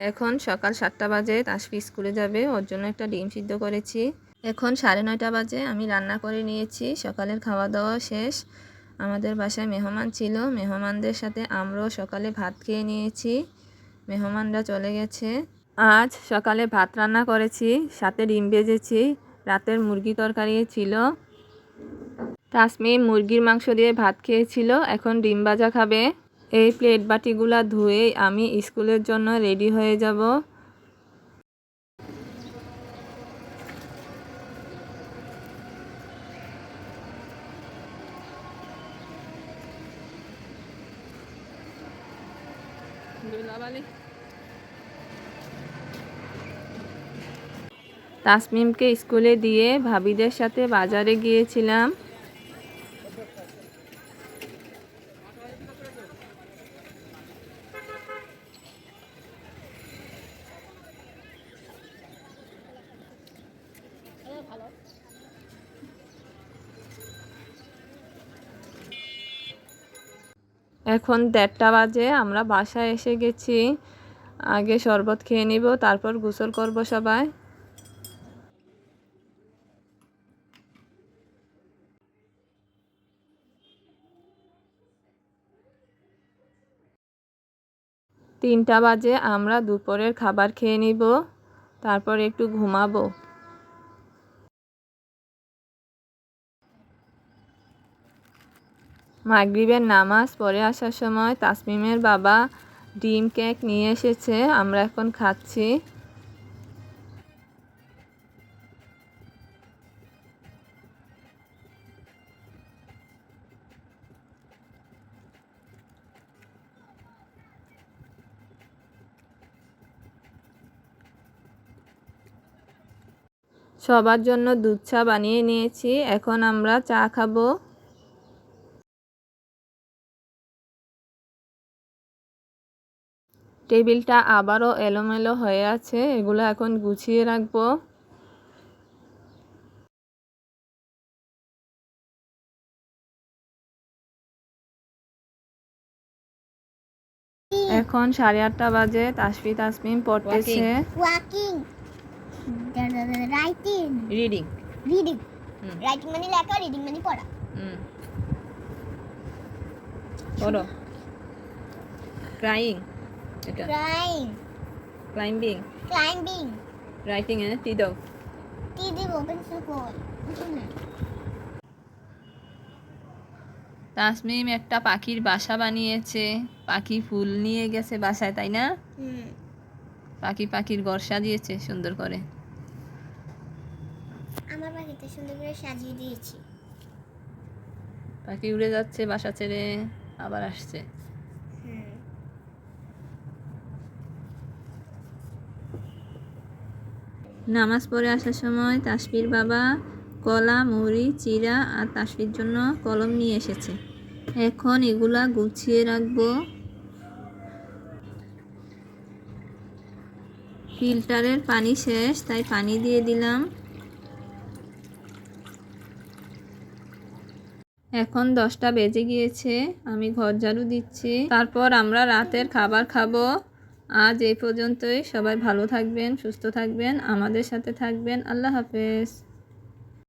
এখন সকাল সাতটা বাজে, তাসফি স্কুলে যাবে, ওর জন্য একটা ডিম সিদ্ধ করেছি। এখন সাড়ে নয়টা বাজে, আমি রান্না করে নিয়েছি, সকালের খাওয়া দাওয়া শেষ। আমাদের বাসায় মেহমান ছিল, মেহমানদের সাথে আমরাও সকালে ভাত খেয়ে নিয়েছি। মেহমানরা চলে গেছে। আজ সকালে ভাত রান্না করেছি, সাথে ডিম ভেজেছি, রাতের মুরগি তরকারি ছিল। তাসমি মুরগির মাংস দিয়ে ভাত খেয়েছিল, এখন ডিম ভাজা খাবে। এই প্লেট বাটিগুলা ধুয়ে আমি স্কুলের জন্য রেডি হয়ে যাব। তাসমিমকে স্কুলে দিয়ে ভাবিদের সাথে বাজারে গিয়েছিলাম। এখন দেড়টা বাজে, আমরা বাসায় এসে গেছি। আগে শরবত খেয়ে নিব, তারপর গোসল করব সবাই। তিনটা বাজে, আমরা দুপুরের খাবার খেয়ে নিব, তারপর একটু ঘুমাবো। মাগরিবের নামাজ পড়ে আসার সময় তাসমিমের বাবা ডিম কেক নিয়ে এসেছে, আমরা এখন খাচ্ছি। সবার জন্য দুধ চা বানিয়ে নিয়েছি, এখন আমরা চা খাব। টেবিলটা আবারও এলোমেলো হয়ে আছে। এগুলো এখন গুছিয়ে রাখব। এখন সাড়ে আটটা বাজে তাসফি তাসমিম পড়তেছে। Walking writing reading reading writing মানে লেখা রিডিং মানে পড়া। পড়ো। ক্রাইং এটা ক্রাইং ক্লাইম্বিং ক্লাইম্বিং রাইটিং এ টি দাও। টি দিব পেন্সিল কই? তাসমিম একটা পাখির বাসা বানিয়েছে। পাখি ফুল নিয়ে গেছে বাসায় তাই না? হুম। পাখি পাখির ঘর সাজিয়েছে সুন্দর করে। আমার বাড়িতে সুন্দর করে সাজিয়ে দিয়েছি। পাখি উড়ে যাচ্ছে বাসা ছেড়ে আবার আসছে। নামাজ পড়ে আসার সময় তাসফির বাবা কলা, মুড়ি, চিরা আর তাসফির জন্য কলম নিয়ে এসেছে। এখন এগুলা গুছিয়ে রাখব। ফিল্টারের পানি শেষ, তাই পানি দিয়ে দিলাম। এখন দশটা বেজে গিয়েছে, আমি ঘর ঝাড়ু দিচ্ছি। তারপর আমরা রাতের খাবার খাব। আজ এই পর্যন্তই। সবাই ভালো থাকবেন সুস্থ থাকবেন আমাদের সাথে থাকবেন। আল্লাহ হাফেজ।